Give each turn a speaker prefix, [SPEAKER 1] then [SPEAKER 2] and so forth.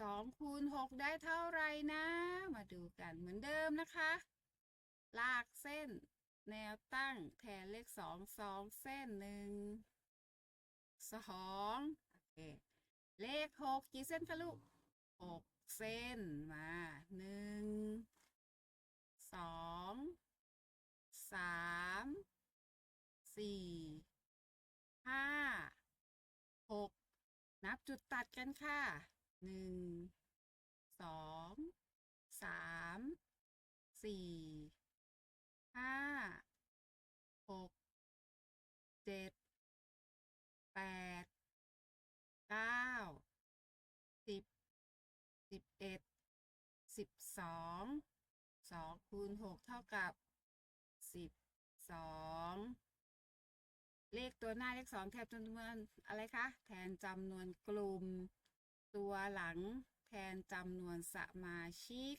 [SPEAKER 1] สองคูณหกได้เท่าไรนะ มาดูกันเหมือนเดิมนะคะ ลากเส้น แนวตั้งแทนเลขสองสองเส้นหนึ่งสองโอเค เลขหกกี่เส้นคะลูกหกเส้นมาหนึ่งสองสามสี่ห้าหกนับจุดตัดกันค่ะ หนึ่งสองสามสี่ห้าหกเจ็ดแปดเก้าสิบสิบเอ็ดสิบสองสองคูณหกเท่ากับสิบสองเลขตัวหน้าเลขสองแทนจำนวนอะไรคะ แทนจำนวนกลุ่ม ตัวหลังแทนจำนวนสมาชิก